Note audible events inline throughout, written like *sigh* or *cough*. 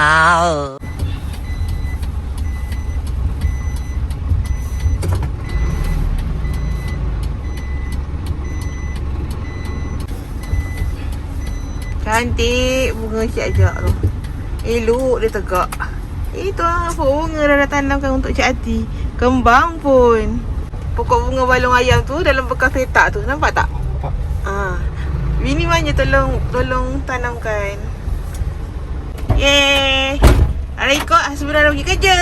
Wow. Cantik bunga Cik Ajak tu. Elok dia tegak. Itu lah apa bunga dah, dah tanamkan untuk Cik Ati. Kembang pun. Pokok bunga balung ayam tu dalam bekas petak tu. Nampak tak? Nampak. Ah. Bini manja tolong tolong tanamkan. Yeay. Ada ikut sebenarnya dah pergi kerja.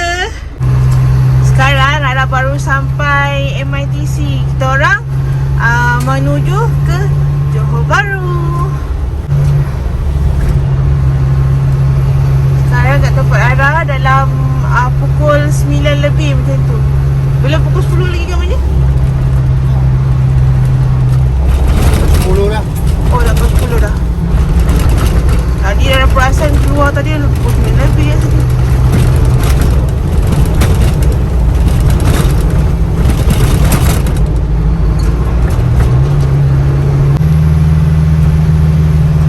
Sekarang Rara baru sampai MITC. Kita orang uh, menuju ke Johor Bahru. Sekarang kat tempat Rara dalam uh, pukul 9 lebih macam tu. Belum pukul 10 lagi kan Manja? 10 dah. Oh dah pukul 10 dah. Tadi ada perasan keluar tadi pukul 9 lebih tadi.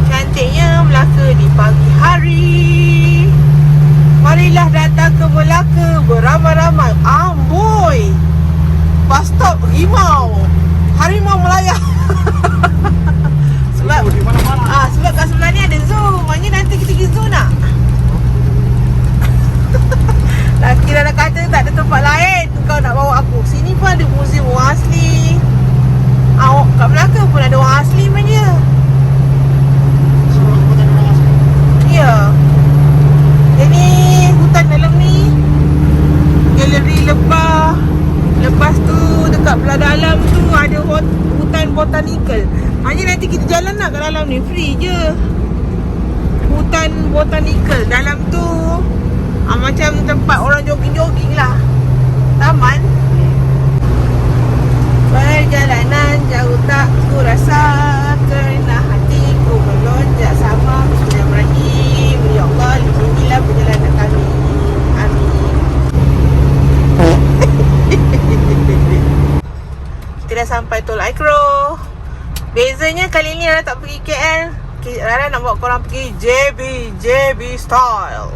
Cantiknya Melaka di pagi hari. Marilah datang ke Melaka beramai-ramai. Amboi. Bus stop Rimau. Harimau melayang. *laughs* Sebab. Ah, sebab kat sebelah ni ada zoo. Maknanya nanti kita pergi zoo nak. *laughs* Laki dah kata tak ada tempat lain kau nak bawa aku. Sini pun ada muzium orang asli. Ah, kat Melaka pun ada orang asli manja. Semua kota orang asli. Ya. Jadi hutan dalam ni galeri lebah. Lepas tu dekat belah dalam tu ada hot- hutan botanical. Hanya nanti kita jalan nak kat dalam ni free je. Hutan botanical dalam tu ah, macam tempat orang jogging-jogging lah. Taman. Perjalanan jauh tak ku rasa Kerana hatiku melonjak sama Bismillahirrahmanirrahim Ya Allah, lindungilah perjalanan kami Amin Sampai Tol Aikro. Bezanya kali ni Rara tak pergi KL Rara nak bawa korang pergi JB JB Style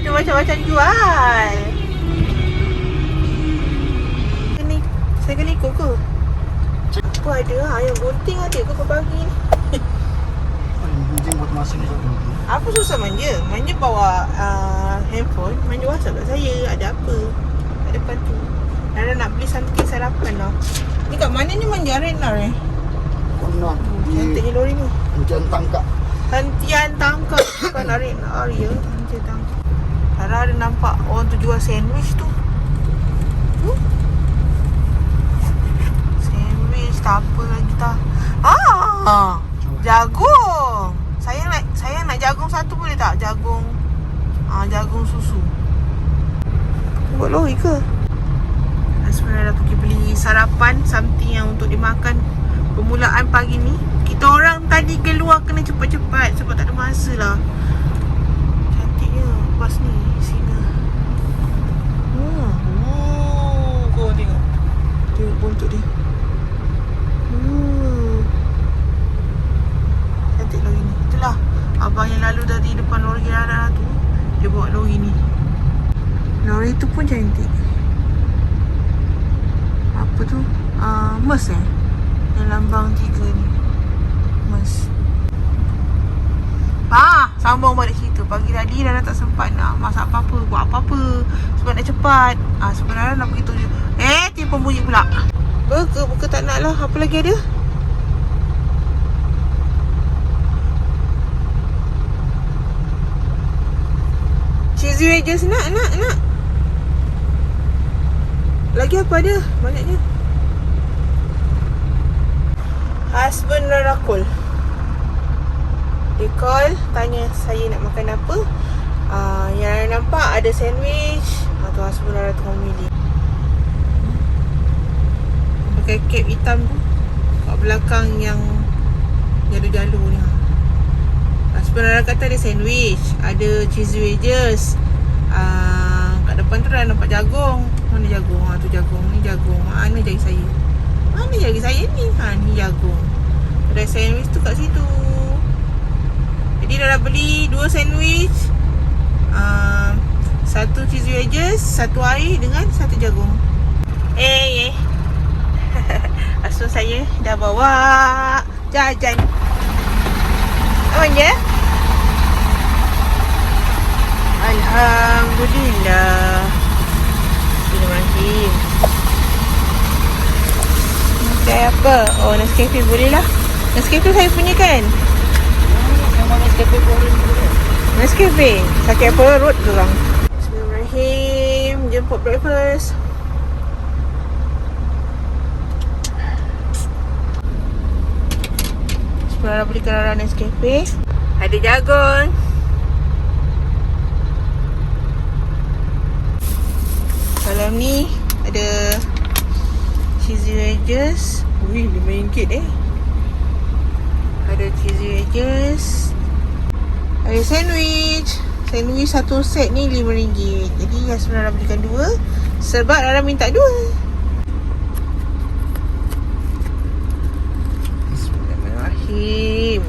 jual. Ni, saya kena ikut ke? Apa ada ayam gunting ada ke kau bagi ni? Mungkin buat masa ni satu. Apa susah manja? Manja bawa uh, handphone, manja WhatsApp kat saya. Ada apa? Kat depan tu. Nara nak beli something sarapan lah. Ni kat mana ni manja Renar eh? Kau nak di Cantiknya lori ni. Macam tangkap. Hentian tangkap Bukan narik nak ya Hentian tangkap Sarah ada nampak Orang tu jual sandwich tu. Tu Sandwich Tak apa lagi tak Ah Jagung. Saya nak Saya nak jagung satu boleh tak? Jagung ah, Jagung susu. Buat lori ke? Sebenarnya dah pergi beli sarapan Something yang untuk dimakan Permulaan pagi ni. Kita orang tadi keluar kena cepat-cepat Sebab tak ada masa lah. Cantiknya Bas ni Singa. Hmm. Oh, Kau tengok. Tengok bontot dia. Hmm. Cantik lori ni. Itulah Abang yang lalu dari depan lori Rara tu Dia bawa lori ni. Lori tu pun cantik. Apa tu? Uh, Mes eh? Yang lambang tiga ni. Mes Ah, sambung balik cerita. Pagi tadi Rara tak sempat nak masak apa-apa Buat apa-apa. Sebab nak cepat. Ah, Sebenarnya nak pergi tuju Eh, telefon bunyi pula. Burger, burger tak nak lah. Apa lagi ada? Cheesy wedges nak, nak, nak. Lagi apa ada? Banyaknya. Husband Rara call Dia call Tanya saya nak makan apa uh, Yang Rara nampak ada sandwich Atau husband Rara tengah memilih Pakai cap hitam tu Kat belakang yang Jalur-jalur ni ha. Rara kata ada sandwich Ada cheesy wedges uh, Kat depan tu dah nampak jagung Mana jagung? Ha, tu jagung Ni jagung Mana jari saya? Mana jari saya ni? Ha, ni jagung Ada sandwich tu kat situ Jadi dah, beli Dua sandwich uh, Satu cheesy wedges Satu air dengan satu jagung Eh, eh *laughs* Asuh saya dah bawa Jajan Oh, ya? Alhamdulillah Bismillahirrahmanirrahim Kedai apa? Oh, Nescafe boleh lah Nescafe saya punya kan? Nescafe. Goreng dulu. Nescafe Sakit perut korang Bismillahirrahmanirrahim. Jemput breakfast. Sebelah dah beli kerana Nescafe. Ada jagung Kalau ni Ada Cheesy wedges. Wih, RM5 eh Ada cheesy wedges ada sandwich. Sandwich satu set ni RM5 Jadi Yasmin dah belikan dua Sebab Rara minta dua. Bismillahirrahmanirrahim.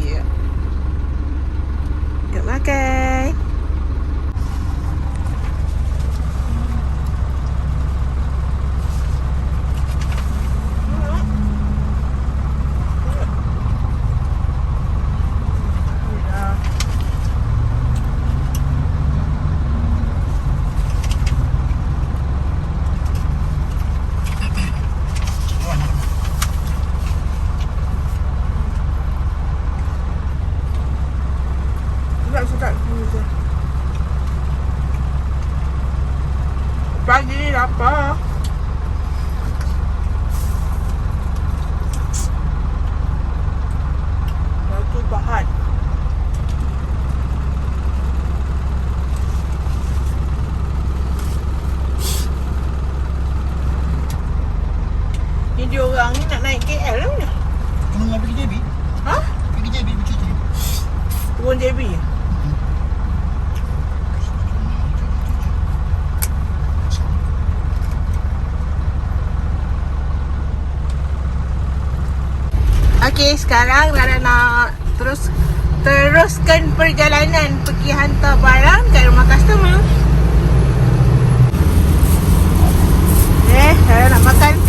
Ya. Yuk makan Sedap sedap ni je. Pagi ni lapar. Batu pahat. Ni dia orang ni nak naik KL lah ni. Kena nak pergi JB? Ha? Pergi JB pergi JB. Turun JB. Okey, sekarang Rara nak terus teruskan perjalanan pergi hantar barang kat rumah customer. Eh, saya nak makan.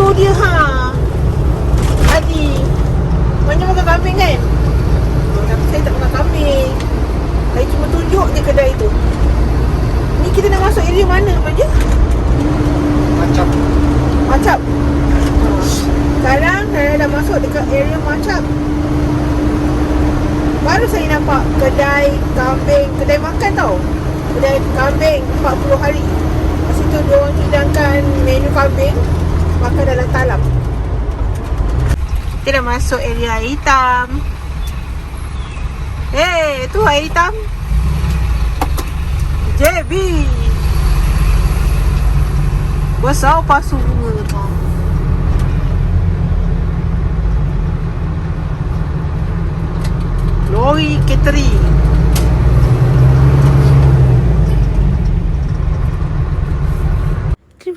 Tu, dia ha. Tadi Mana makan kambing kan? Tapi saya tak makan kambing. Saya cuma tunjuk je kedai tu. Ni kita nak masuk area mana Manja? Macam. Macap Sekarang saya dah masuk dekat area Macap Baru saya nampak kedai kambing Kedai makan tau. Kedai kambing 40 hari. Kat situ diorang hidangkan menu kambing Makan dalam talam. Kita dah masuk area air hitam. Eh, tu air hitam. JB Besar pasu bunga tu Lori catering Terima